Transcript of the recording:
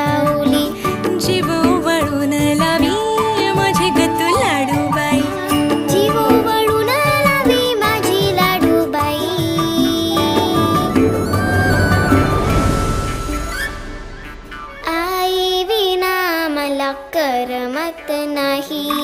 सावली. जीव वळून लावी माझी गतू लाडूबाई. जीव वळून लावी माझी लाडू लाडूबाई. आई विना मला करमत नाही.